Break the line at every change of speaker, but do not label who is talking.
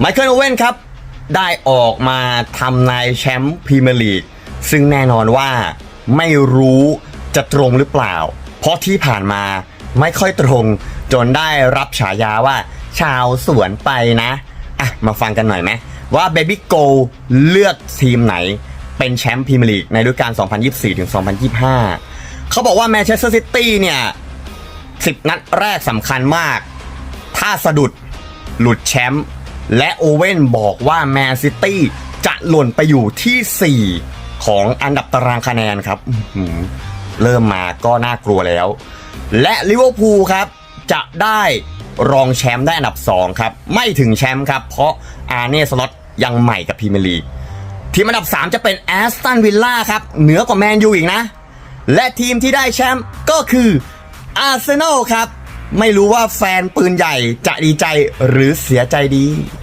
ไมเคิลโอเว่นครับ ได้ออกมาทำนายแชมป์พรีเมียร์ลีกซึ่งแน่นอนว่าไม่รู้จะตรงหรือเปล่า เพราะที่ผ่านมาไม่ค่อยตรงจนได้รับฉายาว่าชาวสวนไปนะ อะ มาฟังกันหน่อยไหมว่าเบบี้โกเลือกทีมไหนเป็นแชมป์พรีเมียร์ลีกในฤดูกาล 2024-2025 เขาบอกว่าแมนเชสเตอร์ซิตี้เนี่ย 10 นัดแรกสำคัญมาก ถ้าสะดุดหลุดแชมป์ และโอเว่นบอกว่าแมนซิตี้จะหล่นไปอยู่ที่ 4 ของอันดับตารางคะแนนครับเริ่มมาก็น่ากลัวแล้ว และลิเวอร์พูลครับจะได้รองแชมป์ได้อันดับ 2 ครับ ไม่ถึงแชมป์ครับ เพราะอาร์เน่สล็อตยังใหม่กับพรีเมียร์ลีกทีมอันดับ 3 จะเป็นแอสตันวิลล่าครับ เหนือกว่าแมนยูอีกนะ และทีมที่ได้แชมป์ก็คืออาร์เซนอลครับ ไม่รู้ว่าแฟนปืนใหญ่จะดีใจหรือเสียใจดี